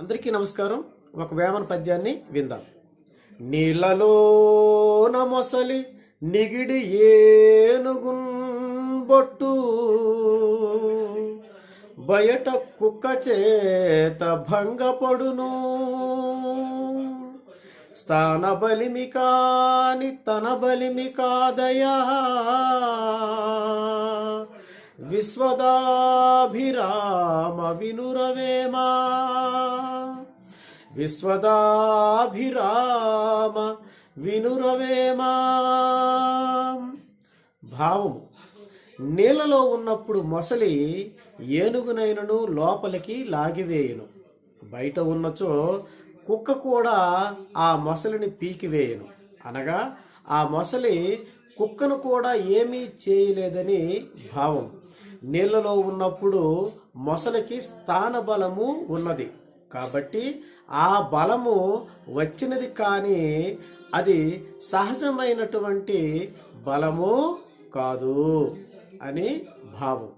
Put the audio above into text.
అందరికీ నమస్కారం. ఒక వేమన పద్యాన్ని విందాం. నీళ్ళలో నమొసలి నిగిడి ఏనుగున్ బొట్టు బయట కుక్క చేత భంగపడును. స్థాన బలిమి కాని తన బలిమి కాదయా. విశ్వదాభిరామ వినురవేమా. విశ్వదాభిరామ వినురవేమా భావము. నీళ్ళలో ఉన్నప్పుడు మొసలి ఏనుగునైనను లోపలికి లాగివేయును. బయట ఉన్నచో కుక్క కూడా ఆ మొసలిని పీకివేయను. అనగా ఆ మొసలి కుక్కను కూడా ఏమీ చేయలేదని భావం నీళ్ళలో ఉన్నప్పుడు మొసలికి స్థాన బలము ఉన్నది. కాబట్టి ఆ బలము వచ్చినది కానీ అది సహజమైనటువంటి బలము కాదు అని భావం.